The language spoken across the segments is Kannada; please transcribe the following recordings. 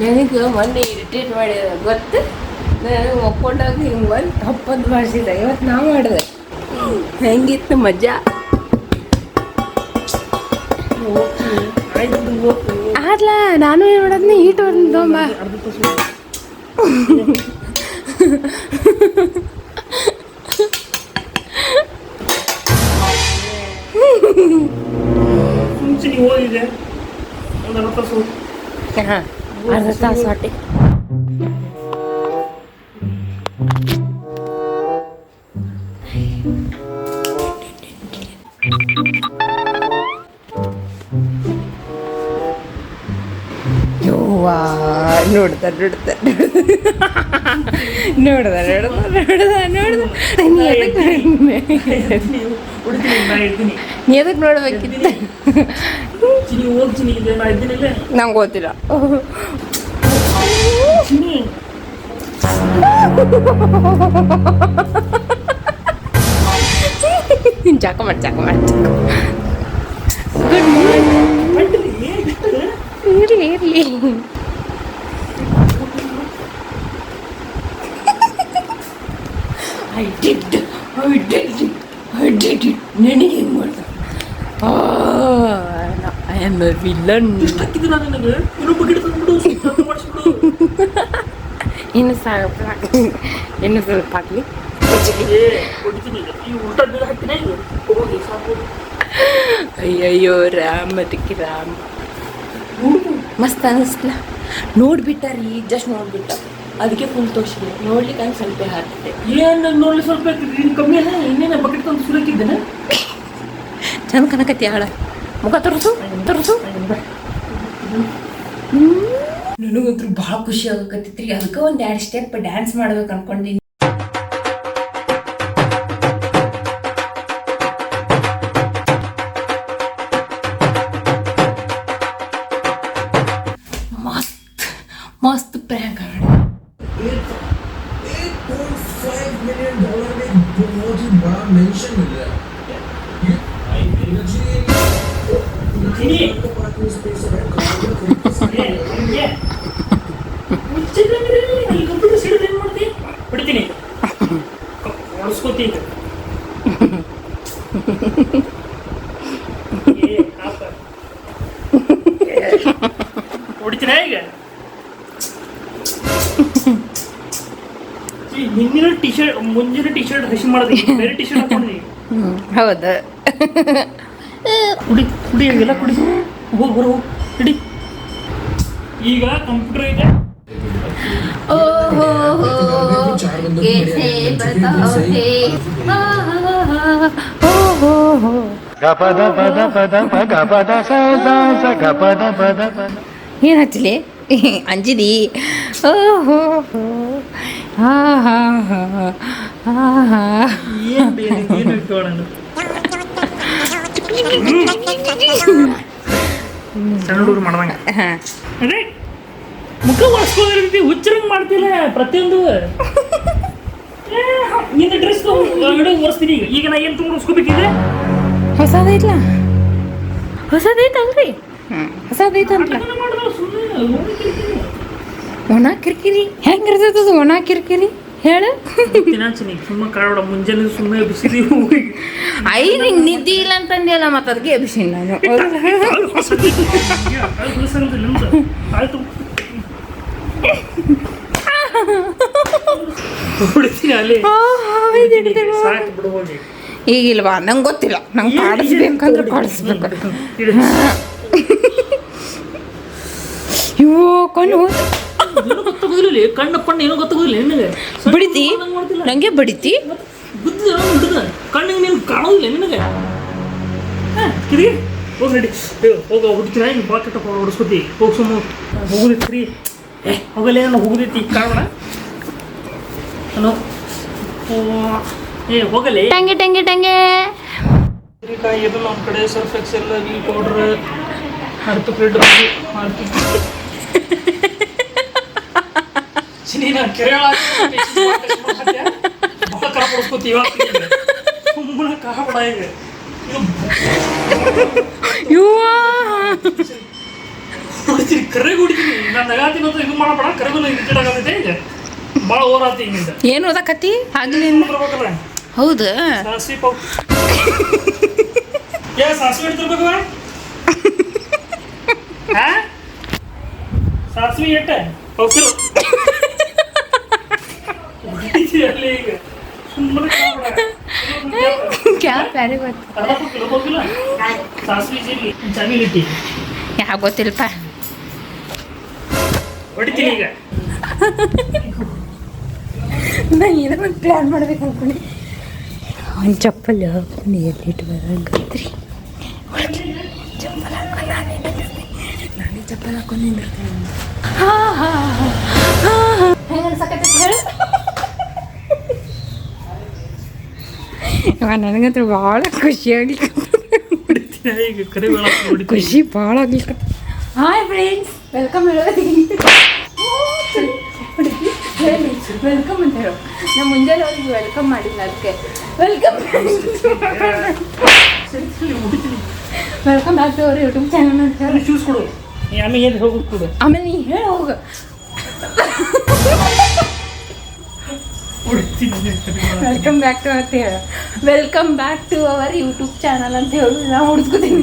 ನನಗೆ ಮೊನ್ನೆ ಇರಿಟೇಟ್ ಮಾಡಿದ ಗೊತ್ತು? ನಾನು ಒಪ್ಕೊಂಡಾಗ ಹಿಂಗೆ ಬಂದು ತಪ್ಪದ್ದು ಮಾಡಿಸಿಲ್ಲ ಇವತ್ತು ನಾ ಮಾಡಿದೆ. ಹೆಂಗಿತ್ತು ಮಜಾ ಆದ್ಲ ನಾನು ಏನು ಮಾಡೋದ್ನ ಈಟ್ ಒಂದು ತೊಂಬ ಮುಂಚೆ ನೀವು ಹೋಗಿದೆ. ಒಂದು ಅರ್ಧ ತಾಸು. ಹಾಂ. अर्धा तास वाटे. നീ. അതൊക്കെ നോട് ನೋಡ್ದ ನೋಡ್ದ ನೋಡ್ದ ನೀ ಎದಕ್ಕೆ ನೀವು ಹೊಡಿತೀನಿ ನಾ ಇದ್ದೀನಿ ನೀ ಎದಕ್ಕೆ ನೋಡ್ಬೇಕಿತ್ತು ಚಿನಿ ಹೋಗಿ ಚಿನಿ ಇದೆ ನಾ ಇದ್ದೀನಿಲ್ಲ ನಂಗೆ ಗೊತ್ತಿಲ್ಲ ಚಿನಿ ಚಾಕ ಮಾಡಿ ಚಾಕ ಮಾಡಿ ಗುಡ್ ಮಾರ್ನಿಂಗ್ ಬಂದ್ರಿ ಇಷ್ಟು ಇರಲಿ ಇರಲಿ I did I did I did it ನನಗೆ ಹೆಂಗೆ ಮಾಡ್ದ ಐ ಆಮ್ ಎ ವಿಲನ್ ಇನ್ನು ಸ್ವಲ್ಪ ಇನ್ನು ಸ್ವಲ್ಪ ಹಾಕ್ಲಿ. ಅಯ್ಯಯ್ಯೋ ರಾಮ್ ಅದಕ್ಕೆ ರಾಮ್. ಮಸ್ತ್ ಅನಿಸ್ಲ. ನೋಡ್ಬಿಟ್ಟಾರಿ ಜಸ್ಟ್ ನೋಡ್ಬಿಟ್ಟ. ಅದಕ್ಕೆ ಫುಲ್ ತೋರಿಸಿದೆ. ನೋಡ್ಲಿಕ್ಕೆ ಹಂಗೆ ಸ್ವಲ್ಪ ಹಾಕಿದೆ ಏನು ನೋಡ್ಲಿ ಸ್ವಲ್ಪ ಕಮ್ಮಿ ಅಲ್ಲ ಇನ್ನೇನ ಬಕೆಟ್ ತಂದು ಸುರಕಿದ್ದೇನೆ ಚಂದ ಕನಕತಿ ಆಳ. ಮುಖ ತೋರಿಸು ತೋರಿಸು ನನಗಂತೂ ಭಾಳ ಖುಷಿ ಆಗಕತ್ತಿತ್ರಿ ಅದಕ್ಕೆ ಒಂದು ಎರಡು ಸ್ಟೆಪ್ ಡ್ಯಾನ್ಸ್ ಮಾಡ್ಬೇಕು ಅನ್ಕೊಂಡಿನಿ ಮಸ್ತ್ ಮಸ್ತ್ ಪ್ರ್ಯಾಂಕ್ ಆಡ 8.5 मिलियन डॉलर में बहुत ही बड़ा मेंशन मिल रहा है ಏನು ಮಾಡ್ತಿ ಹೊಡಿತೀನಿ ಟಿ ಶರ್ಟ್ ಮುಂಜಿನ ಟಿ ಶರ್ಟ್ ಹಸಿ ಮಾಡಿದೆ ಬೇರೆ ಶರ್ಟ್ ಹೌದು. ಕುಡಿ ಎಲ್ಲ ಕುಡಿ ಹೋಗಿ ಬರೋ ಇಡಿ ಈಗ ಕಂಪ್ಯೂಟರ್ ಇದೆ ಏನು ಹಚ್ಚಲಿ ಅಂಜಿದಿ ಓಹೋ ಹಾ ಹಾ ಹಾ ಹಾ ಹಾ ಸಣ್ಣ ಹುಡುಗರು ಮಾಡ್ದಂಗ. ಮುಖ ಒರೆಸ್ಕೊಂಡಿರ್ತಿ ಹುಚ್ಚರಂಗ್ ಮಾಡ್ತಿಲ್ಲ ಪ್ರತಿಯೊಂದು. ಏ, ನಿನ್ನ ಡ್ರೆಸ್ ಅಂಗಡಿ ಒರೆಸ್ತೀನಿ ಈಗ. ಈಗ ನಾ ಏನು ತುಂಬ ಒರೆಸ್ಕೋಬೇಕಿದೆ ಹೊಸದೈತ್ಲ ಹೊಸದೈತಲ್ರಿ ಹ್ಞೂ ಹೊಸದೈತಂತ್ಲ ಮಾಡಿದ್ರೆ ಸುಮ್ಮನೆ ಒಣ ಕಿರಿಕಿರಿ. ಹೆಂಗಿರ್ತೈತದು ಒಣ ಕಿರಿಕಿರಿ? ಹೇಳು. ಸುಮ್ಮನೆ ಕಾಡೋಡ ಮುಂಜಾನೆ ಸುಮ್ಮನೆ ಬಿಸಿದಿ ಐ ನಿಂಗೆ ನಿದ್ದೆ ಇಲ್ಲ ಅಂತಂದಿಲ್ಲ ಮತ್ತೆ ಅದಕ್ಕೆ ಎಬ್ಸಿನಿ ನಾನು. ಈಗಿಲ್ವಾ ನಂಗೆ ಗೊತ್ತಿಲ್ಲ. ನಂಗೆ ಕಾಡಿಸ್ಬೇಕಂದ್ರೆ ಕಾಡಿಸ್ಬೇಕು. ಇವು ಕಣ್ಣು ಏನೂ ಗೊತ್ತಾಗೋದಿಲ್ಲ ಕಣ್ಣು ಪಣ್ಣು ಏನೂ ಗೊತ್ತಾಗೋದಿಲ್ಲ ನಿನಗೆ. ಬಡಿತಿ. ನಂಗೆ ಬಡಿತಿ. ಬುದ್ಧಿ ಹುಡುಗ ಕಣ್ಣಿಗೆ ನೀನು ಕಾಣೋದಿಲ್ಲ ನಿನಗೆ. ಹಾಂ ಕಿರಿ ಹೋಗಿ ರೆಡಿ ಹೋಗ ಹುಡುಕಿರ ಹಿಂಗೆ ಬಾಕೆಟ್ ಹೊಡಿಸ್ಕೊತಿ ಹೋಗಿ ಸುಮ್ಮ ಹೋಗುದೈತಿ ಏ ಹೋಗಲ್ಲ ಏನೋ ಹೋಗುದೈತಿ ಕಾಣೋಣ ಹಲೋ. ಏ ಹೋಗಲೇ. ಟಂಗೆ ಟಂಗೆ ಟಂಗೆ. ಕಾಯಿ ಇದು ನಮ್ಮ ಕಡೆ ಸರ್ಫ್ ಎಕ್ಸೆಲ್ ವಿ ಪೌಡ್ರ್ ಹರ್ತು ಬ್ರೆಡ್ ಹರ್ತು ನಾನು ಕೆರೆ ಭಾಳ ಕರ ಪಡಿಸ್ಕೊತಿ ಇವಾಗ ಸುಮ್ಮನೆ ಕಾಬಡ ಈಗ ಇದು ಇವ್ವ ಹೊಡಿತೀನಿ ಕರೆಗೆ ಹೊಡಿತೀನಿ ನಾನು ನಗಾತೀನಿ ಅಂತ ಇದು ಮಾಡಬೇಡ ಕರೆಗೂ ಇರಿಟೇಟ್ ಆಗತೈತೆ ಈಗ ಭಾಳ ಓವರ್ ಆತಿ ಹಿಂಗಿಂದ ಏನು ಓದಕತ್ತಿ ಆಗ್ಲಿಂದ ಬರ್ಬೇಕಲ್ಲ ಹೌದು ಸಾಸಿವೆ ಪೌ ಏ ಸಾಸಿವೆ ಹಿಡ್ತಿರ್ಬೇಕು ಹಾ ಸಾಸಿವೆ ಎಟ್ಟ ಪೌಕಿರು ಅಲ್ಲಿ ಈಗ ಸುಮ್ಮನೆ ಕ್ಯಾಪ್ ಯಾರೇ ಗೊತ್ತು? ಅರ್ಧ ಕಿಲೋ ಹೋಗಿಲ್ಲ? ಸಾಸಿವೆ ಜೀರಿಗೆ ಚಾಮಿಲ್ ಇಟ್ಟಿ ಯಾ ಗೊತ್ತಿಲ್ಲಪ್ಪ. ಹೊಡಿತೀನಿ ಈಗ. ನಾ ಏನೋ ಒಂದು ಪ್ಲ್ಯಾನ್ ಮಾಡ್ಬೇಕು ಅನ್ಕೊಂಡೆ. ಒಂದು ಚಪ್ಪಲ್ ಹಾಕೊಂಡು ಎಲ್ಲಿಟ್ಟು ಬರಂಗತ್ರಿ ಚಪ್ಪಲ್ ಹಾಕೊಂಡು ನಾನೇ ನಾನೇ ಚಪ್ಪಲ್ ಹಾಕೊಂಡು ನಿಂದಿರ್ತೇನೆ ಹಾ ಹಾ ಹಾ ಹೆಂಗೆ ಅನ್ಸಕತ್ತೈತಿ ಹೇಳು ಇವ ನನಗಂತೂ ಭಾಳ ಖುಷಿ ಆಗ್ಲಿಕ್ಕೆ ಖುಷಿ ಭಾಳ ಆಗ್ಲಿಕ್ಕೆ. ಹಾಯ್ ಫ್ರೆಂಡ್ಸ್ ವೆಲ್ಕಮ್ ವೆಲ್ಕಮ್ ಅಂತ ಹೇಳು. ನಮ್ಮ ಮುಂಜಾನೆ ಅವ್ರಿಗೆ ವೆಲ್ಕಮ್ ಮಾಡಿಲ್ಲ ಅದಕ್ಕೆ. ವೆಲ್ಕಮ್ ವೆಲ್ಕಮ್ ಬ್ಯಾಕ್ ಟು ಅವ್ರ ಯೂಟ್ಯೂಬ್ ಚಾನಲ್ ಅಂತ ಹೇಳಿ. ಶೂಸ್ ಕೊಡು. ಆಮೇಲೆ ಏನು ಹೋಗಿ ಕೊಡು. ಆಮೇಲೆ ನೀ ಹೇಳಿ ಹೋಗ. ವೆಲ್ಕಮ್ ಬ್ಯಾಕ್ ಟು ಅಂತ ಹೇಳ welcome back to our YouTube channel ಅಂತ ಹೇಳಿ ನಾವು ಹುಡ್ಕೋತೀನಿ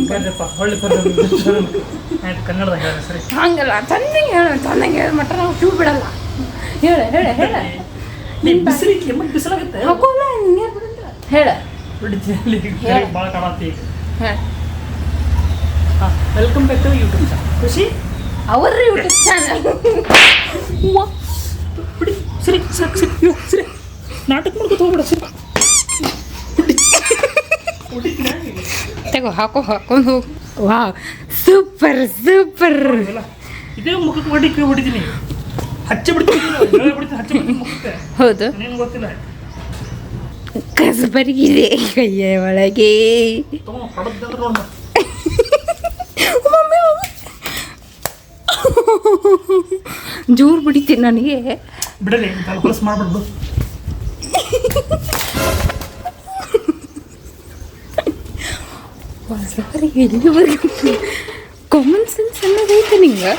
ಕನ್ನಡದಾಗ ಹೇಳಿ ಸರಿ? ಹಂಗಲ್ಲ ಚೆನ್ನಾಗಿ ಹೇಳ ಚೆನ್ನಾಗಿ ಹೇಳ ಮಟ್ಟ ನಾವು ಕ್ಯೂ ಬಿಡಲ್ಲ. ಹೇಳ ಹೇಳ ಹೇಳ. ನೀ ಬಿಸಿಲಿಕ್ಕೆ ಮತ್ತೆ ಬಿಸಿಲಾಗುತ್ತೆ. ಹಾಕೋಲ್ಲ ಬಿಡುತ್ತೆ ಹೇಳ. ಭಾಳ ಕಾಣತ್ತಿ. ಹೇಳ. Welcome back to YouTube channel ಖುಷಿ? ಅವ್ರ ಯೂಟ್ಯೂಬ್ ಚಾನಲ್ ಸರಿ ಸರಿ ಸರಿ. ನಾಟಕ ಮಾಡ್ಕೊತ ಹೋಗ್ಬಿಡ. ತಗೋ ಹಾಕೋ ಹಾಕೊಂಡು ಹೋಗು. ವಾ ಸೂಪರ್ ಸೂಪರ್. ಇದೇ ಮುಖಕ್ಕೆ ಹೊಡಿಕೆ ಹೊಡಿತೀನಿ. ಹಚ್ಚ ಬಿಡ್ತೀನಿ. ಹೌದು. ಗೊತ್ತಿಲ್ಲ. ಕಸಬರಿಗಿದೆ ಕೈಯ ಒಳಗೆ. ಜೋರು ಬಿಡಿತೀನಿ ನನಗೆ. ಬಿಡಲಿ ಹೊಲಸು ಮಾಡ್ಬಿಡ್ದು വളരെ വലിയ കൊമൺ സെൻസ് എന്നതായിട്ട് നിങ്ങൾ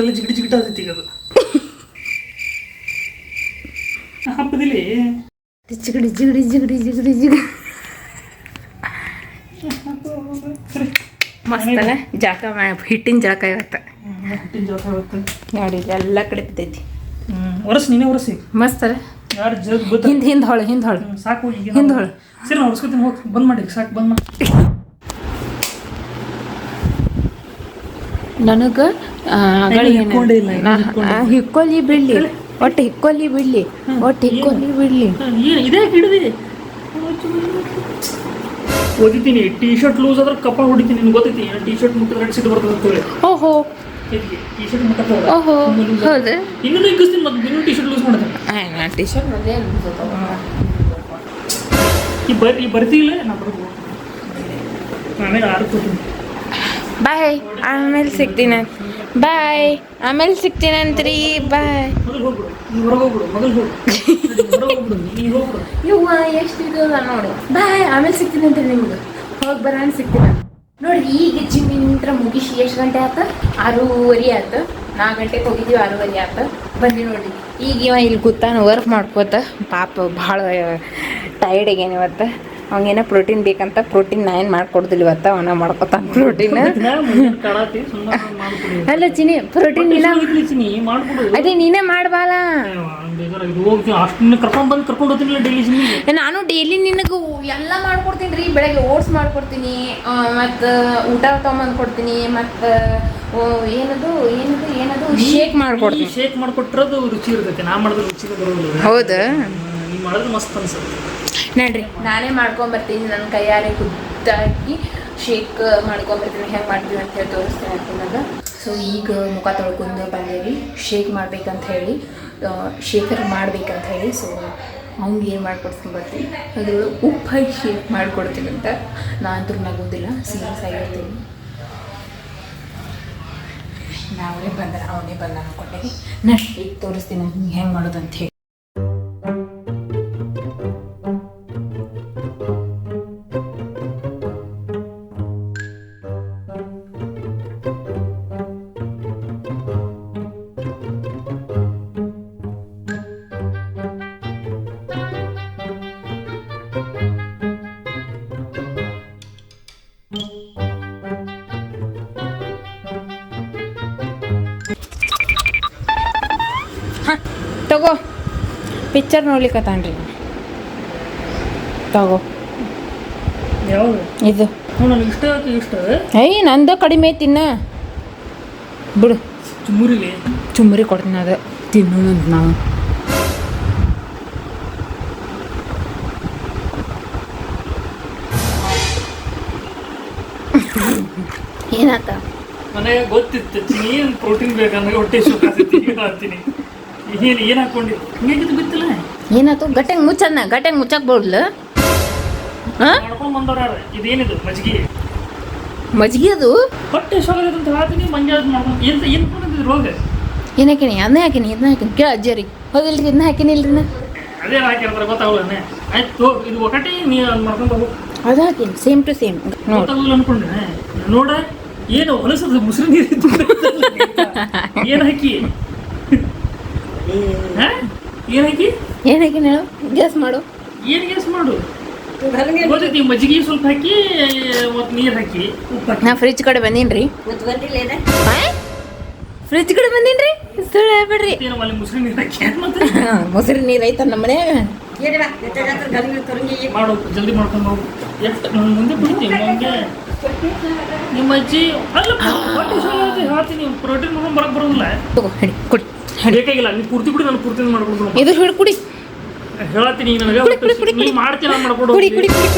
ನೀರು ಹಂಗಾಗಿರ್ತಲ್ಲ ಜಿಗಿಟ್ ಜಿಗಿಟ್ ಆಗೈತಿ ಈಗ ಅದು. ಹಬ್ಬದಲ್ಲಿ ಜಿಗಡಿ ಜಿಗಡಿ ಜಿಗಡಿ ಜಿಗಡಿ ಜಿಗಡಿ. ಸರಿ. ಮಸ್ತಲ್ಲ ಜಾಕ ಮಾ- ಹಿಟ್ಟಿನ ಜಾಕ ಇವತ್ತು. ಹುಟ್ಟಿನ ಜೋತ ಇವತ್ತು. ನೋಡಿ ಎಲ್ಲ ಕಡೆ ಬಿದ್ದೈತಿ. ಹ್ಞೂ ಒರಸ್ ನೀನೇ ಒರಸಿ ಮಸ್ತಲ್ಲ ಯಾರು ಜಗ್ ಗೊತ್ತ? ಹಿಂದ್ ಹಿಂದ್ ಹೊಳ ಹಿಂದ್ ಹೊಳ. ಹ್ಮ್, ಸಾಕು ಈಗ ಹಿಂದ್ ಹೊಳು. ಸರಿ ನಾನು ಹೊಡ್ಸ್ಕೊತೀನಿ ಹೋಗಿ. ಬಂದ್ ಮಾಡಿ ಸಾಕು ಬಂದ್ ಮಾಡಿ. ನನಗ ಹಿಕ್ಕೊಲಿ ಬಿಡ್ಲಿ. ಒಟ್ಟು ಹಿಕ್ಕೊಲಿ ಬಿಡ್ಲಿ. ಒಟ್ಟು ಹಿಕ್ಕೊಲಿ ಬಿಡ್ಲಿ. ಇದೇ ಹಿಡಿದಿ ಓದಿತೀನಿ ಟೀ ಶರ್ಟ್ ಲೂಸ್ ಆದ್ರೆ ಕಪ್ಪ ಹೊಡಿತೀನಿ. ನಿನ್ಗೆ ಗೊತ್ತೈತಿ? ಟೀ ಶರ್ಟ್ ಮುಟ್ಟಿದ್ರೆ ಸಿಟ್ಟು ಬರ್ತದೆ ಅಂತೇಳಿ. ಓಹೋ. ಟೀ ಶರ್ಟ್ ಮುಟ್ಟಕ್ಕೆ ಓಹೋ. ಹೌದು. ಇನ್ನೂ ಇಕ್ಕಿಸ್ತೀನಿ ಮತ್ತೆ ಇನ್ನೂ ಟೀ ಶರ್ಟ್ ಲೂಸ್ ಮಾಡಿದೆ ಟೀ ಶರ್ಟ್ ಒಂದೇ ಈ ಬರ್ ಈ ಬರ್ತಿಲ್ಲ ನಾ ಬರ್ಬೋದು ನಾನೇ ಆರು ಕೊಡ್ತೀನಿ. ಬಾಯ್ ಆಮೇಲೆ ಸಿಗ್ತೀನಿ. ಬಾಯ್ ಆಮೇಲೆ ಸಿಗ್ತೀನಂತ್ರಿ ಬಾಯ್ ಎಷ್ಟು ಅದ ನೋಡಿ. ಬಾಯ್ ಆಮೇಲೆ ಸಿಗ್ತೀನಂತ್ರಿ ನಿಮ್ಗೆ. ಹೋಗಿ ಬರೋಣ ಸಿಗ್ತೀನಿ. ನೋಡ್ರಿ ಈಗ ಜಿಮ್ಮಿಂತ್ರ ಮುಗಿಸಿ ಎಷ್ಟು ಗಂಟೆ ಆತ? ಆರೂವರೆ ಆಯ್ತು ನಾಲ್ಕು ಗಂಟೆಗೆ ಹೋಗಿದ್ದೀವಿ ಆರೂವರೆ ಆಯ್ತು ಬನ್ನಿ ನೋಡಿ ಈಗ ಇವ ಇಲ್ಲಿ ಕೂತಾನ ವರ್ಕ್ ಮಾಡ್ಕೋತ. ಪಾಪ ಭಾಳ ಟೈರ್ಡ್ ಆಗ್ಯಾನ ಇವತ್ತು. ಅವಂಗೇನೋ ಪ್ರೋಟೀನ್ ಬೇಕಂತ ಪ್ರೋಟೀನ್ ನಾ ಏನು ಮಾಡ್ಕೊಡ್ದಿಲ್ಲ ಇವತ್ತ? ಅವನ ಮಾಡ್ಕೊತಾನ ಪ್ರೋಟೀನ್ ಅಲ್ಲ ಚಿನಿ ಪ್ರೋಟೀನ್ ಇಲ್ಲ. ಅದೇ ನೀನೇ ಮಾಡ್ಬಾಲ. ನಾನು ಡೈಲಿ ನಿನಗೆ ಎಲ್ಲ ಮಾಡ್ಕೊಡ್ತೀನಿ ರೀ. ಬೆಳಗ್ಗೆ ಓಟ್ಸ್ ಮಾಡ್ಕೊಡ್ತೀನಿ ಮತ್ತು ಊಟ ತೊಗೊಂಬಂದು ಕೊಡ್ತೀನಿ ಮತ್ತು ಏನದು ಏನದು ಏನದು? ಶೇಕ್ ಮಾಡ್ಕೊಡ್ತೀನಿ. ಶೇಕ್ ಮಾಡ್ಕೊಟ್ರದು ರುಚಿ ಇರ್ತೈತೆ. ನಾ ಮಾಡಿದ್ರೆ ರುಚಿ ಬರೋದಿಲ್ಲ. ಹೌದಾ. ನೀವು ಮಾಡಿದ್ರೆ ಮಸ್ತ್ ಅನ್ಸುತ್ತೆ. ನೋಡ್ರಿ, ನಾನೇ ಮಾಡ್ಕೊಂಬರ್ತೀನಿ ನನ್ನ ಕೈಯಾರೆ ಖುದ್ದಾಗಿ ಶೇಕ್ ಮಾಡ್ಕೊಂಬರ್ತೀನಿ ಹೆಂಗೆ ಮಾಡ್ತೀವಿ ಅಂತ ಹೇಳಿ ತೋರಿಸ್ತೀನಿ ಅಂತಂದಾಗ ಸೊ ಈಗ ಮುಖ ತೊಳ್ಕೊಂಡು ಬಂದೇವಿ, ಶೇಕ್ ಮಾಡ್ಬೇಕಂತ ಹೇಳಿ ಶೇಖರ್ ಮಾಡ್ಬೇಕಂತ ಹೇಳಿ ಸೊ ಅವ್ನಿಗೆ ಏನು ಮಾಡ್ಕೊಡ್ತೀನಿ ಬರ್ತೀನಿ ಅದ್ರೊಳಗೆ ಉಪ್ಪು ಹಾಕಿ ಶೇಕ್ ಮಾಡ್ಕೊಡ್ತೀನಿ ಅಂತ. ನಾನಂತೂ ನಗೋದಿಲ್ಲ ಸೀರಿಯಸ್ ಆಗಿರ್ತೀನಿ. ನಾವೇ ಬಂದ ಅವನೇ ಬಂದ ಅನ್ಕೊಂಡೆ ನಾ ಶೇಕ್ ತೋರಿಸ್ತೀನಿ ಹೆಂಗೆ ಮಾಡೋದು ಅಂತ ಹೇಳಿ. ಪಿಕ್ಚರ್ ನೋಡ್ಲಿಕ್ಕತ್ತಾನ್ರಿ ತಗೋ. ಇದು. ಏಯ್ ನಂದು ಕಡಿಮೆ ತಿನ್ನ. ಬಿಡು. ಚುಮ್ಮುರಿಲಿ ಚುಮ್ಮರಿ ಕೊಡ್ತೀನಿ ಅದು. ತಿನ್ನೋಣ ಅಂತ ನಾವು ಏನಾತ? ನನಗೆ ಗೊತ್ತಿತ್ತು ಏನು ಪ್ರೋಟೀನ್ ಬೇಕಂದ್ರೆ ಹೊಟ್ಟೆ ಹೇಳ್ತೀನಿ ಏನು ಏನು ಹಾಕೊಂಡಿಲ್ಲ ಹಿಂಗೆ ಬಿತ್ತಿಲ್ಲ? ಏನಾತು ಗಟ್ಟಂಗೆ ಮುಚ್ಚನ್ನ ಗಟ್ಟಂಗೆ ಮುಚ್ಚಕ್ ಬೋಡ್ಲ ಇದೇನಿದು? ಮಜ್ಗಿ. ಮಜ್ಗಿ ಅದು? ಹೊಟ್ಟೆ ಅಂತ ಹೇಳ್ತೀನಿ ಮಂಜ ಮಾಡ್ಕೊಂಡು ಏನು ಏನು ರೋಗ? ಏನು ಹಾಕಿನಿ? ಅದನ್ನೇ ಹಾಕಿನಿ ಇದನ್ನ ಹಾಕಿನಿ. ಕೇಳ ಅಜ್ಜರಿ ಹೋಗಿಲ್ರಿ ಇದನ್ನ ಹಾಕಿನಿ ಇಲ್ರಿ ನಾ ಅದೇ ಹಾಕಿರ್ತಾರೆ ಗೊತ್ತಾಗಲ್ಲ ಆಯ್ತು ಇದು ಒಕಟಿ ನೀ ಅದು ಮಾಡ್ಕೊಂಡು ಹೋಗು. ಅದು ಹಾಕಿನಿ ಸೇಮ್ ಟು ಸೇಮ್. ನೋಡಿ. ಗೊತ್ತಾಗಲ್ಲ ಅನ್ಕೊಂಡೆ. ನೋಡ ಏನು ಹೊಲಸದ ಮುಸ್ರಿ ನೀರು. ಏನು ಹಾಕಿ? ಹಾ? ಏನ್ ಏನಕ್ಕೆ ಏನು ಗ್ಯಾಸ್ ಹೇಳು? ಗ್ಯಾಸ್ ಮಾಡು. ಏನು ಗ್ಯಾಸ್ ಮಾಡು? ಗೊತ್ತೈತಿ ಮಜ್ಜಿಗೆ ಸ್ವಲ್ಪ ಹಾಕಿ ಮತ್ತು ನೀರು ಹಾಕಿ. ಉಪ್ಪು ನಾ ಫ್ರಿಜ್ ಕಡೆ ಬಂದೀನಿ ಫ್ರಿಜ್ ಕಡೆ ಬಂದೀನಿ ರೀ ಸುಳ್ಳು ಹೇಳ್ಬೇಡ್ರಿ. ಮುಸ್ರಿ ನೀರು ಹಾಕಿ? ಮತ್ತೆ? ಮೊಸರು ನೀರು ಐತ ನಮ್ಮ ಮನ್ಯಾಗ. ಮಾಡು ಜಲ್ದಿ ಮಾಡ್ಕೊಂಡು ಹೋಗು. ಎಷ್ಟು ಮುಂದೆ ಬಿಡ್ತೀನಿ ನಮಗೆ ನಿಮ್ಮ ಅಜ್ಜಿ ಅಲ್ಲ ಹೇಳ್ತೀನಿ ಪ್ರೋಟೀನ್ ಮಾಡ್ಕೊಂಡು ಬರಕ್ಕೆ ಬರೋದಿಲ್ಲ. ತಗೋ ಹಿಡಿ ಕುಡಿ. ಬೇಕಾಗಿಲ್ಲ ನೀನು ಪೂರ್ತಿ ಕುಡಿ ನಾನು ಪೂರ್ತಿ ಮಾಡ್ಕೊಂಡು ಇದು ಹಿಡ್ ಕುಡಿ ಹೇಳತ್ತೀನಿ ಈಗ ನನಗೆ ನೀ ಮಾಡ್ತೀನಿ ನಾನು ಮಾಡ್ಕೊಂಡು ಕುಡಿ ಕುಡಿ ಕುಡಿ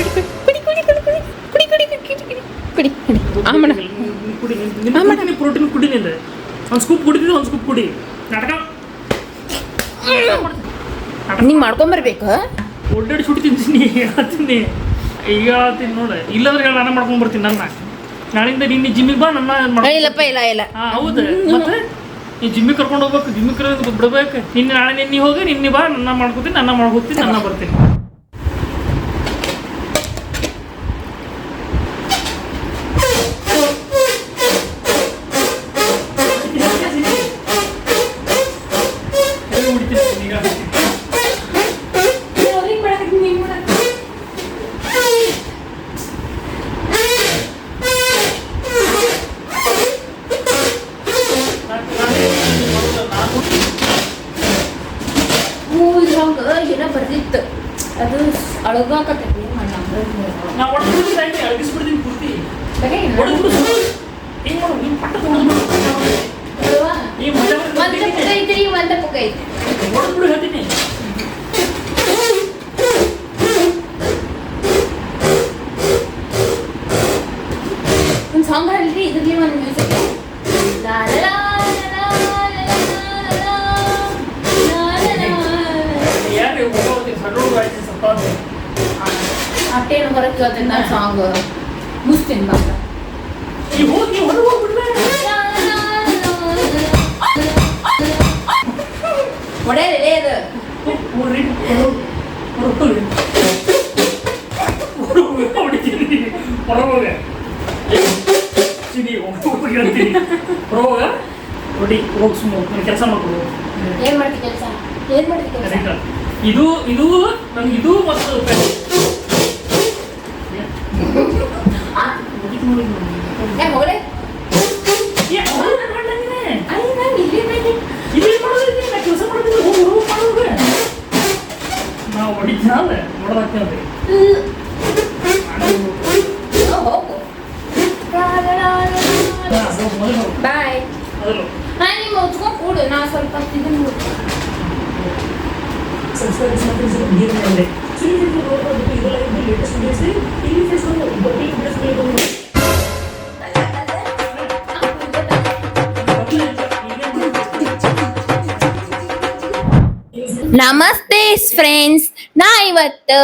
ಕುಡಿ ಕುಡಿ ಕುಡಿ ಕುಡಿ ಕುಡಿ ಕುಡಿ ಕುಡಿ ಕುಡಿ ಕುಡಿ ಕುಡಿ ಕುಡಿ ಆಮಣ ಕುಡಿ ಪ್ರೋಟೀನ್ ಕುಡಿ ನಿಂದ ಒಂದು ಸ್ಕೂಪ್ ಕುಡಿದಿದ್ದು ಒಂದು ಸ್ಕೂಪ್ ಕುಡಿ ನಾಟಕ ನೀವು ಮಾಡ್ಕೊಂಬರ್ಬೇಕು ಒಡ್ಡಾಡಿ ಸುಟ್ಟು ತಿಂತೀನಿ ಹೇಳ್ತೀನಿ ಈಗ ಹೇಳ್ತೀನಿ ನೋಡ ಇಲ್ಲಂದ್ರೆ ಹೇಳಿ ನಾನು ಮಾಡ್ಕೊಂಡ್ ಬರ್ತೀನಿ ನನ್ನ ನಾಳಿಂದ ನಿನ್ನ ಜಿಮ್ಮಿಗೆ ಬಾ ನನ್ನ ಇಲ್ಲಪ್ಪ ಇಲ್ಲ ಇಲ್ಲ ಹೌದು ಮತ್ತೆ ನೀ ಜಿಮ್ಮಿ ಕರ್ಕೊಂಡು ಹೋಗ್ಬೇಕು ಜಿಮ್ಮಿ ಕರ್ಕೊಂಡು ಬಿಡ್ಬೇಕು. ನಿನ್ನೆ, ನಾಳೆ ನಿನ್ನೆ ಹೋಗಿ, ನಿನ್ನೆ ಬಾ, ನನ್ನ ಮಾಡ್ಕೊತೀನಿ ನನ್ನ ಮಾಡ್ಕೊತೀನಿ, ನನ್ನ ಬರ್ತೀನಿ. ಸಾಂಗ್ ಏನೋ ಬರ್ದಿತ್ತು ಅದು ಅಳಗಾಕತ್ತೈತಿ ಏನು ಮಾಡಿ ಒಂದು ಪುಕ್ ಐತಿ ಅದಕ್ಕೆ ಅದನ್ನ ಸಾಂಗ್ ಮುಸ್ತೀನಿ ಬಾಕ ಹೋಗಿ ಹೊಡಿ ಕೆಲಸ ಏನು ಮಾಡ್ತಿ ಕೆಲಸ? ಏನು ಮಾಡ್ತಿ ಕೆಲಸ? ಇದು ಇದು ನಮ್ಗೆ ಇದು ಮತ್ತು ಬಾಯ್ ಮೊದಲು. ಹಾ ನೀವು ಮುಚ್ಕೊಂಡು ಕೂಡು ನಾ ಸ್ವಲ್ಪ ಇದನ್ನು ಸಬ್ಸ್ಕ್ರೈಬ್ ಮಾಡ್ತೀನಿ, ಏನು ಮಾಡಿದೆ? ಸುಳ್ಳು ಸುಳ್ಳು ನೋಡ್ಬೋದು, ನಮಸ್ತೆ ಫ್ರೆಂಡ್ಸ್ ನಾ ಇವತ್ತು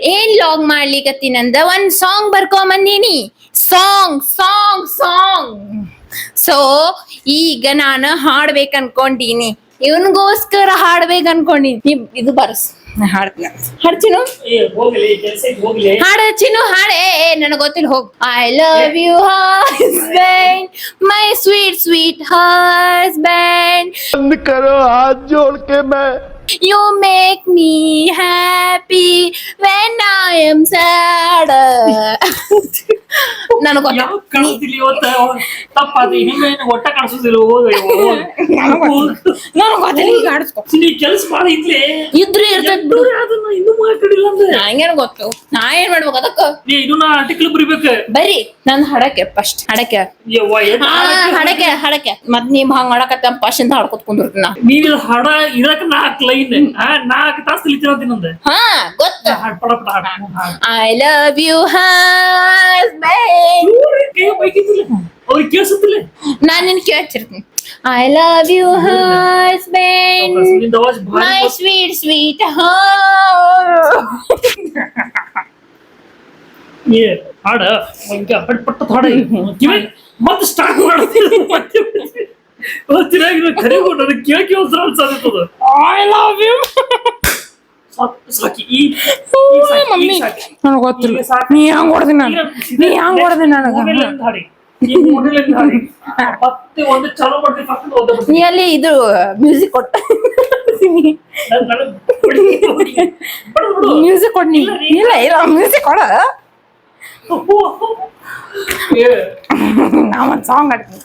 ಏನ್ ಲಾಗ್ ಮಾಡ್ಲಿಕ್ಕತ್ತೀನಂದ ಒಂದ್ ಸಾಂಗ್ ಬರ್ಕೊಂಡ್ ಸಾಂಗ್ ಸಾಂಗ್ ಸಾಂಗ್ ಸೊ ಈಗ ನಾನು ಹಾಡ್ಬೇಕು ಅನ್ಕೊಂಡಿನಿ ಇವನ್ಗೋಸ್ಕರ ಹಾಡ್ಬೇಕು ಅನ್ಕೊಂಡಿನಿ ಇದು ಬರ್ಸ್. ಹಾಡ್ತೀನಿ. ಹಾಡಚಿನು ಹಾಡು ಹಾಡೇ. ನನಗೆ ಗೊತ್ತಿಲ್ಲ ಹೋಗ್. I love you husband my sweet sweet husband ಕರೋ ಹಾತ್ ಜೋಡ್ ಮೈ. You make me happy when I am sad. ನನಗೆ ಇದ್ರೆ ನಂಗೇನು ಗೊತ್ತು. ನಾ ಏನ್ ಮಾಡ್ಬೇಕು ಅದಕ್ಕ? ನೀ ಇದನ್ನ ಆರ್ಟಿಕಲ್ ಬರಿಬೇಕು. ಬರ್ರಿ ನಂದು ಹಡಕೆ ಫಸ್ಟ್ ಹಡಕೆ. ಹಡಕೆ? ಹಡಕೆ ಮತ್ ನೀವ್ ಹಂಗ ಹಡಕತ್ತ ಫಸ್ಟ್ ಇಂದ ಹಡ್ಕೊತ್ ಕುಂದಿರ್ತೀನಿ ನಾ. ನೀವ್ ಹಡ ಇರಕ್ ನಾ ನಾಲ್ಕು ಲೈನ್ ನಾಲ್ಕು ತಾಸು ತಿಳಿತಿರೋದಿನಂದ ಹಾ ಗೊತ್ತು ಹಾಡ್ ಪಡ ಪಡ ಹಾಡ್ ಹಾಡ್. ಐ ಲವ್ ಯು ಹಸ್ಬೆಂಡ್ ಇವ್ರೇ ಕೈ ಬೈಕಿದ್ದಿಲ್ಲ ಅವ್ರಿಗೆ ಕೇಳಿಸುತ್ತಿಲ್ಲ ನಾನ್ ನಿನ್ ಕೇಳ್ತಿರ್ತೀನಿ ಐ ಲವ್ ಯು ಹಸ್ಬೆಂಡ್ನಿಂದ ಅವಾಜ್ ಭಾರಿ ಮೈ ಸ್ವೀಟ್ ಸ್ವೀಟ್ ಏ ಹಾಡ ಹಿಂಗ ಹಡ್ ಪಟ್ಟ ಹಾಡ ಕಿವಿ ಮತ್ತೆ ಸ್ಟಾರ್ಟ್ ಮಾಡ್ತೀನಿ ಮತ್ತೆ ಗೊತ್ತಿರಾಗಿರೋ ಕರೆಗೂ ನನಗೆ ಕೇಳಕ್ಕೆ ಒಂದ್ಸಲ ಅನ್ಸಾದಿತ್ತದ ಐ ಲವ್ ಯು ಸಾಕು ಈ ಮಮ್ಮಿ. ನನಗೆ ಗೊತ್ತಿಲ್ಲ. ನೀ ಹಂಗ್ ಹೊಡ್ದಿ ನಾನು? ನೀ ಹಂಗ್ ಹೊಡ್ದಿ ನನಗೆ? ನೀ ಅಲ್ಲಿ ಇದು ಮ್ಯೂಸಿಕ್ ಕೊಟ್ಟ. ಮ್ಯೂಸಿಕ್ ಕೊಡ್ ನೀ. ಇಲ್ಲ ಇಲ್ಲ ಮ್ಯೂಸಿಕ್ ಕೊಡ. ನಾ ಒಂದ್ ಸಾಂಗ್ ಆಡ್ತೀನಿ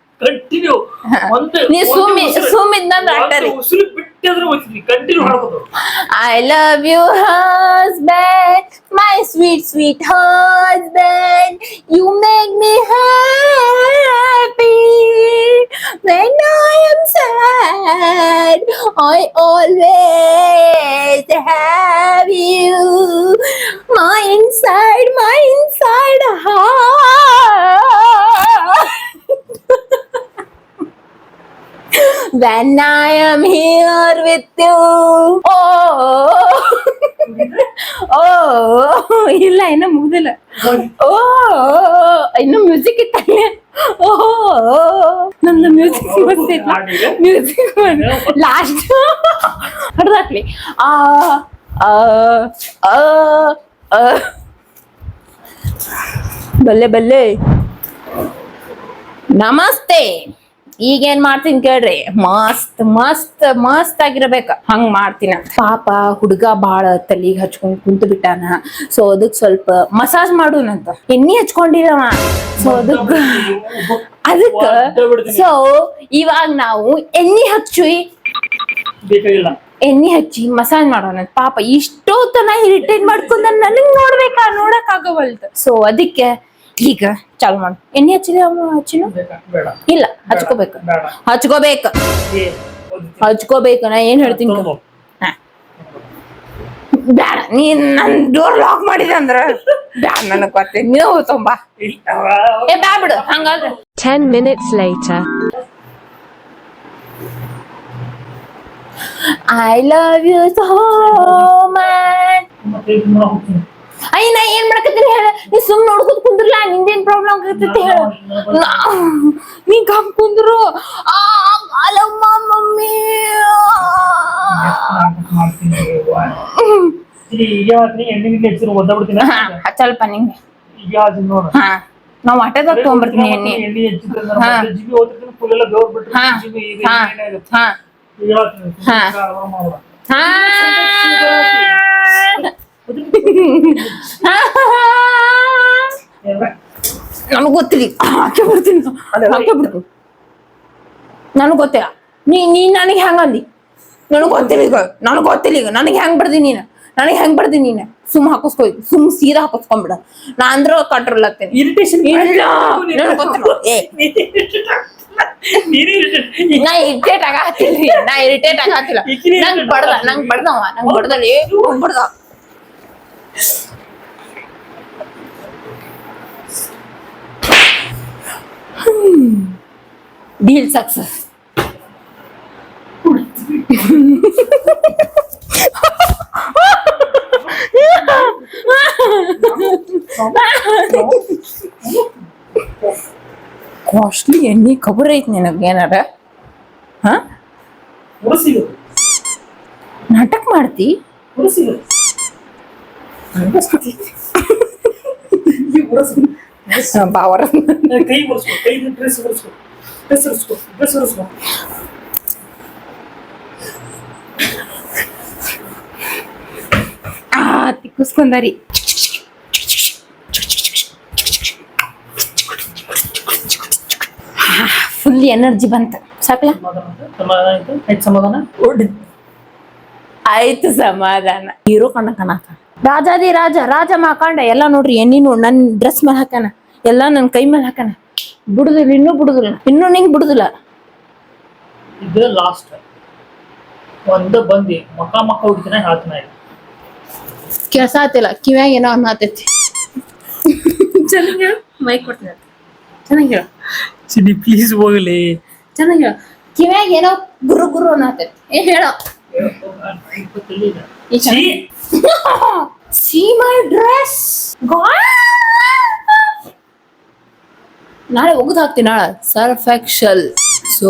ಮೂಡಲ್ ಎಣ್ಣೆ ಚಲೋ ಮಾಡು ಮೂಡಲ್ ಎಣ್ಣೆ ಚಲೋ ಮಾಡು ಐ ಲವ್ ಮೂಡಲ್ ಎಣ್ಣೆ ಚಲೋ ಮಾಡು ಹೊಡಿತೀನಿ ಹಾಕ್ತೀನಿ ಭಾಷಣ ಒಂದ್ಸತಿ ಚೆನ್ನಾಗಿ ಕಂಟಿನ್ಯೂ ಒಂದು ನೀ ಸುಮ್ಮಿ ಸುಮ್ಮಿದ್ನಂದ್ರೆ ಆಡ್ತಾರೆ ಉಸಿರು ಬಿಟ್ಟಿದ್ರೆ ಹೋಗ್ತೀನಿ ಕಂಟಿನ್ಯೂ ಮಾಡ್ಬೋದು I love you, husband, my sweet, sweet husband. You make me happy when I am sad. I always have you, my inside, my inside heart. when I am here with you. Oh, oh, ಇಲ್ಲ ಇನ್ನು ಮುಗ್ದಿಲ್ಲ. ಓ ಇನ್ನು ಮ್ಯೂಸಿಕ್ ಇತ್ತಲ್ಲೇ. ಓ ನಮ್ದು ಮ್ಯೂಸಿಕ್ ಬಂದಿಲ್ಲ. ಮ್ಯೂಸಿಕ್ ಲಾಸ್ಟ್ ಹೊಡೆದಾಕ್ಲಿ ಆ. ಬಲ್ಲೆ ಬಲ್ಲೆ. ನಮಸ್ತೆ. ಈಗೇನ್ ಮಾಡ್ತೀನಿ ಕೇಳ್ರಿ. ಮಸ್ತ್ ಮಸ್ತ್ ಮಸ್ತ್ ಆಗಿರ್ಬೇಕ. ಹಂಗ್ ಮಾಡ್ತೀನ ಪಾಪ ಹುಡುಗ ಬಾಳ ತಲಿಗ್ ಹಚ್ಕೊಂಡ್ ಕುಂತು ಬಿಟ್ಟಾನ. ಸೊ ಅದಕ್ ಸ್ವಲ್ಪ ಮಸಾಜ್ ಮಾಡುನಂತ ಎಣ್ಣೆ ಹಚ್ಕೊಂಡಿಲ್ಲವ. ಸೊ ಅದಕ್ ಅದಕ್ಕ ಸೊ ಇವಾಗ ನಾವು ಎಣ್ಣೆ ಹಚ್ಚಿ ಎಣ್ಣಿ ಎಣ್ಣೆ ಹಚ್ಚಿ ಮಸಾಜ್ ಮಾಡೋಣ ಪಾಪ ಇಷ್ಟೋ ತನ ಇರಿಟೇಟ್ ಮಾಡ್ಕೊಂಡ್ ನನಗ್ ನೋಡ್ಬೇಕಾ? ನೋಡಕ್ ಆಗವಲ್ದು. ಸೊ ಅದಕ್ಕೆ ಈಗ ಚಾಲು ಮಾಡು. ಎಣ್ಣೆ ಹಚ್ಚಿದ ಹಚ್ಚಿನ? ಬೇಕಾ? ಇಲ್ಲ ಹಚ್ಕೋಬೇಕು. ಹಚ್ಕೋಬೇಕು. ಹಚ್ಕೋಬೇಕು ನಾ ಏನ್ ಹೇಳ್ತೀನಿ. ಬ್ಯಾಡ ನೀನ್ ನನ್ ಡೋರ್ ಲಾಕ್ ಮಾಡಿದೆ ಅಂದ್ರ ಬ್ಯಾಡ ನನಗ್ ಗೊತ್ತೇ. ನೀವು ತುಂಬಾ. ಏ ಬ್ಯಾ ಬಿಡು ಹಂಗಾದ್ರೆ. 10 minutes later. I love you so much ಮತ್ತೆ ಇದು ಮಾಡಕ್ ಹೋಗ್ತೀನಿ. ಅಯ್ಯ ನಾ ಏನ್ ಮಾಡಕತ್ತೀನಿ ಹೇಳ? ನೀ ಸುಮ್ ನೋಡ್ಕೊತ ಕುಂದ್ರಲ್ಲ ನಿಂದೇನ್ ಪ್ರಾಬ್ಲಮ್ ಆಗತೈತಿ ಹೇಳ? ನೀ ಕಮ್ ಕುಂದ್ರು. ಆ ಅಲಮ್ಮ ಮಮ್ಮಿ. ಮಾಡ್ತೀನಿ ಅವ್ವ. ಸರಿ, ಈಗ ಯಾವತ್ರಿ ಎಣ್ಣೆ ಗಿಣ್ಣೆ ಹಚ್ಚಿದ್ರೆ ಒದ್ದ ಬಿಡ್ತೀನಿ? ಹಾ ಹಚ್ಚಲ್ಪ ನಿಂಗೆ. ಈಗ ಯಾವ್ದು ನೋಡು. ಹಾ ನಾವ್ ಆಟೋದಾಗ ತಗೊಂಡ್ಬರ್ತೀನಿ ಎಣ್ಣೆ. ಎಣ್ಣೆ ಹಚ್ಚಿದ್ರೆ ನಾನು ಹಾ. ಮತ್ತೆ ಜಿಬಿ ಹೋಗ್ತಿರ್ತೀನಿ ಫುಲ್ ಎಲ್ಲ ಬೆವ್ರು ಬಿಟ್ರೆ ಹಾ ಜಿಬಿ ಈಗ ಹಾ. ನನಗ್ ಗೊತ್ತಿಲ್ಲ. ಹಾಕಿ ಬಿಡ್ತೀನಿ. ಹಾಕಿ ಬಿಡ್ತೀನಿ. ನನಗೆ ಗೊತ್ತಿಲ್ಲ. ನೀ ನೀ ನನಗೆ ಹೆಂಗಂದಿ ನನಗೆ ಗೊತ್ತಿಲ್ಲ ಈಗ. ನನಗೆ ಗೊತ್ತಿಲ್ಲ ಈಗ. ನನಗೆ ಹೆಂಗ್ ಬಿಡ್ದಿ ನೀನು? ನನಗೆ ಹೆಂಗ್ ಬರ್ದಿ ನೀನು? ಸುಮ್ ಹಾಕಿಸ್ಕೊ. ಸುಮ್ ಸೀದಾ ಹಾಕಿಸ್ಕೊಂಡ್ಬಿಡ ನಾ ಅಂದ್ರ ಕಂಟ್ರೋಲ್ ಆಗ್ತೇನೆ. ಇರಿಟೇಷನ್ ಇಲ್ಲ. ನನಗೆ ಗೊತ್ತಿಲ್ಲ. ಏ. ನಾ ಇರಿಟೇಟ್ ಆಗತ್ತಿಲ್ರಿ ನಾ ಇರಿಟೇಟ್ ಆಗತ್ತಿಲ್ಲ ನಂಗ್ ಬಡ್ದ. ನಂಗ್ ಬಡ್ದವ. ನಂಗ್ ಬಡ್ದಲ್ಲಿ. ಬಡ್ದ. ಡೀಲ್ ಸಕ್ಸಸ್ ಕಾಸ್ಟ್ಲಿ ಎಣ್ಣೆ ಕಬರ್ ಐತಿ ನಿನಗೆ ಏನಾರ ಹಾ ನಾಟಕ ಮಾಡ್ತಿ ಉರ್ಸಿಗು. ಈ ಉರ್ಸು. ಬಾವರ ಕೈ ಒರೆಸ್ಕೊ ಕೈ ಡ್ರೆಸ್ ಒರೆಸ್ಕೊ ಡ್ರೆಸ್ ಒರೆಸ್ಕೊ ಡ್ರೆಸ್ ಒರೆಸ್ಕೊ ಆ ತಿಕ್ಕಿಸ್ಕೊಂಡರಿ ಫುಲ್ ಎನರ್ಜಿ ಬಂತ ಸಾಕ್ಲ ಸಮಾಧಾನ ಆಯ್ತು? ಸಮಾಧಾನ ಆಯ್ತು ಆಯ್ತು ಸಮಾಧಾನ ಓಡಿ ಆಯ್ತು ಸಮಾಧಾನ ಹೀರೋ ಕಣ್ಣ ಕಣಕ ರಾಜಾದಿ ರಾಜ ರಾಜ ಮಾಕಾಂಡ ಎಲ್ಲ ನೋಡ್ರಿ ಎಣ್ಣಿನು ನನ್ ಡ್ರೆಸ್ ಮೇಲೆ ಹಾಕಾನ ಎಲ್ಲ ನನ್ ಕೈ ಮೇಲೆ ಹಾಕಾನ ಬಿಡುದಿಲ್ಲ ಇನ್ನೂ ಬಿಡುದಿಲ್ಲ ಇನ್ನೂ ನಿಂಗೆ ಬಿಡುದಿಲ್ಲ. ಇದು ಲಾಸ್ಟ್ ಒಂದ ಬಂದಿ ಮಕ್ಕ ಮಕ್ಕ ಹುಡುಗಿನ ಹೇಳ್ತಾನ ಕೆಲಸ ಆತಿಲ್ಲ ಕಿವ್ಯಾಗ ಏನೋ ಅನ್ನತೈತಿ ಚೆನ್ನಾಗಿ ಮೈಕ್ ಮೈ ಕೊಡ್ತೀನಿ ಚೆನ್ನಾಗಿ ಹೇಳು. ಚಿನ್ನಿ ಪ್ಲೀಸ್ ಹೋಗಲಿ. ಚೆನ್ನಾಗಿ ಹೇಳು. ಕಿವ್ಯಾಗ ಏನೋ ಗುರು ಗುರು ಅನ್ನತೈತಿ ಏ ಹೇಳೋ. See my dress. ನಾಳೆ ಒಗ್ದು ಹಾಕ್ತೀನಿ ನಾಳೆ. ಸರ್ಫ್ ಎಕ್ಷಲ್ ಸೊ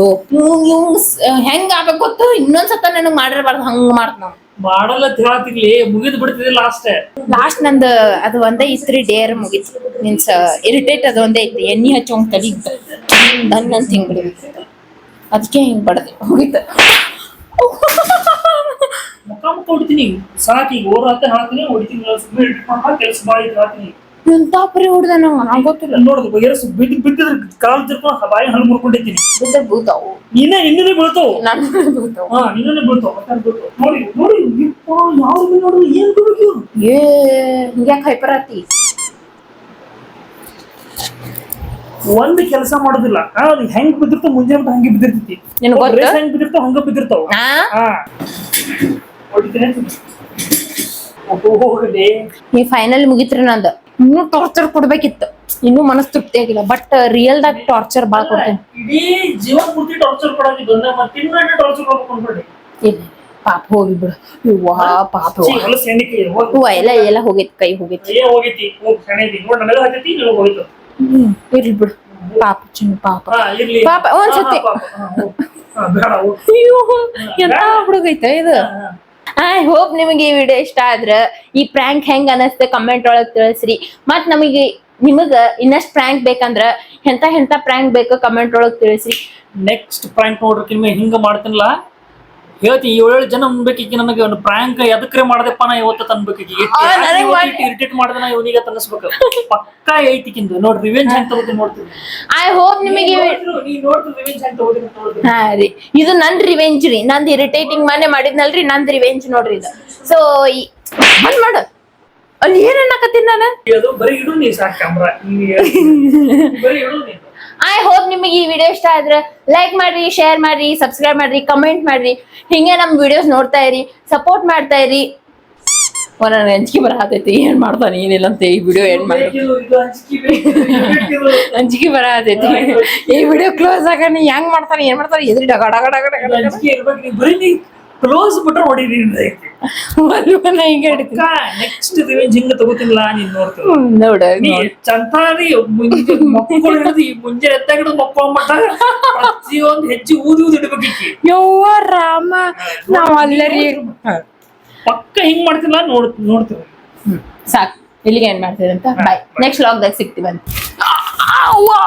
ಹೆಂಗ್ ಆಗ್ಬೇಕು ಗೊತ್ತು? ಇನ್ನೊಂದ್ಸತ ನನಗೆ ಮಾಡಿರಬಾರ್ದು ಹಂಗ್ ಮಾಡ್ತ ಮಾಡಲ್ಲ ಹೇಳತ್ತಿರ್ಲಿ ಮುಗಿದ್ ಬಿಡ್ತಿದ್ದೆ ಲಾಸ್ಟ್ ಲಾಸ್ಟ್ ನಂದು ಅದು ಒಂದೇ ಇಸ್ತ್ರಿ ಡೇರ್ ಮುಗೀತು. ಮೀನ್ಸ್ ಇರಿಟೇಟ್ ಅದು ಒಂದೇ ಇತ್ತು. ಎಣ್ಣೆ ಹಚ್ಚೋಂಗ್ ತಲಿ ನನ್ನ ಅಂತ ಹಿಂಗ್ ಬಿಡ್ಬೇಕು ಅದಕ್ಕೆ ಹಿಂಗ್ ಬಡದೆ. ಮುಗೀತು. ಮುಖ ಹೊಡಿತೀನಿ ಸಾಕಿ ಓರ್ ಹತ್ತ ಹಾಕ್ತೀನಿ ಹೊಡಿತೀನಿ ಸುಮ್ಮನೆ ಇಟ್ಕೊಂಡು ಕೆಲಸ ಬಾಯಿ ಹಾಕ್ತೀನಿ. ಎಂತ ಪರಿ ಹೊಡ್ದ ನಂಗೆ ಗೊತ್ತಿಲ್ಲ. ನೋಡುದು ವೈರಸ್ ಬಿದ್ದು ಬಿದ್ದಿದ್ರೆ ಕಾಲು ತಿರ್ಕೊಂಡು ಬಾಯಿ ಹಣ್ಣು ಮುರ್ಕೊಂಡಿದ್ದೀನಿ. ಬಿದ್ದ ಬೀಳ್ತಾವು. ನೀನೇ ಇನ್ನೇ ಬೀಳ್ತಾವ. ನನ್ನ ಬೀಳ್ತಾವು. ಹಾ ನಿನ್ನೆ ಬೀಳ್ತಾವ ಮತ್ತೆ ಬೀಳ್ತಾವ. ನೋಡಿ ನೋಡಿ ಯಾವ ನೋಡಿದ್ರು? ಏನ್ ಬೇಕು ಏ ಹಿಂಗ್ಯಾಕ್ ಹೈಪರ್ ಆತಿ? ಒಂದ್ ಕೆಲಸ ಮಾಡೋದಿಲ್ಲ. ಅದು ಹೆಂಗ್ ಬಿದ್ದಿರ್ತಾವ ಮುಂಜಾನೆ ಹಂಗೆ ಬಿದ್ದಿರ್ತೈತಿ. ಹೆಂಗ್ ಬಿದ್ದಿರ್ತಾವ ಹಂಗ ಬಿದ್ದಿರ್ತಾವ. ನೀ ಫೈನಲ್ ಮುಗಿತ್ರಿ ನಂದು. ಇನ್ನೂ ಟಾರ್ಚರ್ ಕೊಡ್ಬೇಕಿತ್ತು. ಇನ್ನೂ ಮನಸ್ ತೃಪ್ತಿ ಆಗಿಲ್ಲ. ಬಟ್ ರಿಯಲ್ ದಾಗ ಟಾರ್ಚರ್ ಬಾಳ್ ಕೊಡ್ತೇನೆ. ಇಡೀ ಜೀವನ ಪೂರ್ತಿ ಟಾರ್ಚರ್ ಕೊಡೋದು ಮತ್ತೆ ಇನ್ನೊಂದು ಟಾರ್ಚರ್ ಕೊಡ್ಬೇಕು ಅನ್ಬೇಡಿ ಇಲ್ಲ ಪಾಪ ಹೋಗಿ ಬಿಡು. ಇವ್ವಾ ಪಾಪ ಹೂವ ಎಲ್ಲ ಎಲ್ಲ ಹೋಗೈತಿ ಕೈ ಹೋಗೈತಿ. ಇರ್ಲಿ ಬಿಡು. ಪಾಪ ಚಿನ್ನ ಪಾಪ. ಪಾಪ, ಒಂದ್ಸತಿ. ಅಯ್ಯೋ ಎಂತ ಹುಡುಗೈತ ಇದು. ಐ ಹೋಪ್ ನಿಮಗೆ ಈ ವಿಡಿಯೋ ಇಷ್ಟ ಆದ್ರ ಈ ಪ್ರ್ಯಾಂಕ್ ಹೆಂಗ್ ಅನಸ್ತ ಕಮೆಂಟ್ ಒಳಗ್ ತಿಳಿಸ್ರಿ. ಮತ್ ನಮಗೆ, ನಿಮಗ ಇನ್ನಷ್ಟು ಪ್ರ್ಯಾಂಕ್ ಬೇಕಂದ್ರ ಎಂತ ಎಂತ ಪ್ರ್ಯಾಂಕ್ ಬೇಕು ಕಮೆಂಟ್ ಒಳಗ್ ತಿಳಿಸ್ರಿ. ನೆಕ್ಸ್ಟ್ ಪ್ರ್ಯಾಂಕ್ ನೋಡ್ರಿ ಹಿಂಗ ಮಾಡ್ತೀನಲ್ಲ? ಹೇಳ್ತಿ ಏಳು ಜನ ಅನ್ಬೇಕೀಗ ನನಗೆ ಒಂದು ಪ್ರಾಂಕ್ ಎದಕ್ರೆ ಮಾಡದಪ್ಪ ನಾ ಇವತ್ತು ನನಗ್ ಇರಿಟೇಟ್ ಮಾಡ್ದೆ ನಾ ಇವನಿಗೆ ತನ್ನಿಸ್ಬೇಕು ಪಕ್ಕಾ ಐತಿಕಿಂದು ನೋಡ್ರಿ ರಿವೆಂಜ್ ಹೆಂಗ್ ತಗೋತೀನಿ ನೋಡ್ತೀನಿ. ಐ ಹೋಪ್ ನಿಮಗೆ ನೀ ಅಂತ ಹಾ ರೀ. ಇದು ನನ್ ರಿವೆಂಜ್ ರೀ. ನಂದ್ ಇರಿಟೇಟಿಂಗ್ ಮನೆ ಮಾಡಿದ್ನಲ್ರಿ ನಂದ್ ರಿವೆಂಜ್ ನೋಡ್ರಿ ಇದು. ಸೊ ಬಂದ್ ಮಾಡು. ಅಲ್ಲಿ ಏನ್ ಅನ್ನಕತ್ತೀನಿ ನಾನು? ಬರೀ ಇಡು ನೀ ಸಾಕು ಕ್ಯಾಮ್ರಾ ಬರೀ ಇಡು ನೀನು. ಐ ಹೋಪ್ ನಿಮಗೆ ಈ ವಿಡಿಯೋ ಇಷ್ಟ ಆದ್ರೆ ಲೈಕ್ ಮಾಡ್ರಿ ಶೇರ್ ಮಾಡ್ರಿ ಸಬ್ಸ್ಕ್ರೈಬ್ ಮಾಡ್ರಿ ಕಮೆಂಟ್ ಮಾಡ್ರಿ. ಹಿಂಗೆ ನಮ್ ವಿಡಿಯೋಸ್ ನೋಡ್ತಾ ಇರಿ ಸಪೋರ್ಟ್ ಮಾಡ್ತಾ ಇರಿ. ನನಗೆ ಅಂಜಿಕೆ ಬರತೈತಿ ಏನ್ ಮಾಡ್ತಾನೆ ಏನಿಲ್ಲ ಅಂತ ಈ ವಿಡಿಯೋ ಎಂಡ್ ಮಾಡಿ. ಹಂಚಿಕೆ ಅಂಜಿಕೆ. ಬರತೈತಿ ಈ ವಿಡಿಯೋ ಕ್ಲೋಸ್ ಆಗ ಹೆಂಗ್ ಮಾಡ್ತಾನೆ ಏನ್ ಮಾಡ್ತಾನೆ ಎದ್ರಿ ಡಗ ಡಗ ಡಗ ಡಗ ಕ್ಲೋಸ್ ಬಿಟ್ರೆ ಹೊಡೀರಿ ಹಿಡಿತೀನಿ ನೆಕ್ಸ್ಟ್ ರಿವೆಂಜ್ ಹಿಂಗ ತಗೋತಿಲ್ಲ ನೀನ್ ನೋಡ್ತೀವಿ ನೋಡ ಚಂತಾರಿ ಮುಂಜೆ ಮಕ್ಕಳು ಹಿಡಿದು ಈ ಮುಂಜೆ ಎತ್ತಾಗಿಡು ಮಕ್ಕಳ ಮಟ್ಟ ಪ್ರತಿಯೊಂದು ಹೆಚ್ಚು ಊದಿ ಊದಿ ಇಡ್ಬೇಕಿತ್ತು. ಯವ್ವ ರಾಮ ನಾವ್ ಅಲ್ಲರಿ. ಪಕ್ಕ ಹಿಂಗ್ ಮಾಡ್ತಿಲ್ಲ ನೋಡ್ ನೋಡ್ತೀವಿ. ಸಾಕು. ಇಲ್ಲಿಗೆ ಏನ್ ಮಾಡ್ತೀವಿ ಅಂತ? ಬಾಯ್ ನೆಕ್ಸ್ಟ್ ಲಾಗ್ದಾಗ ಸಿಗ್ತೀವಿ ಅವ್ವಾ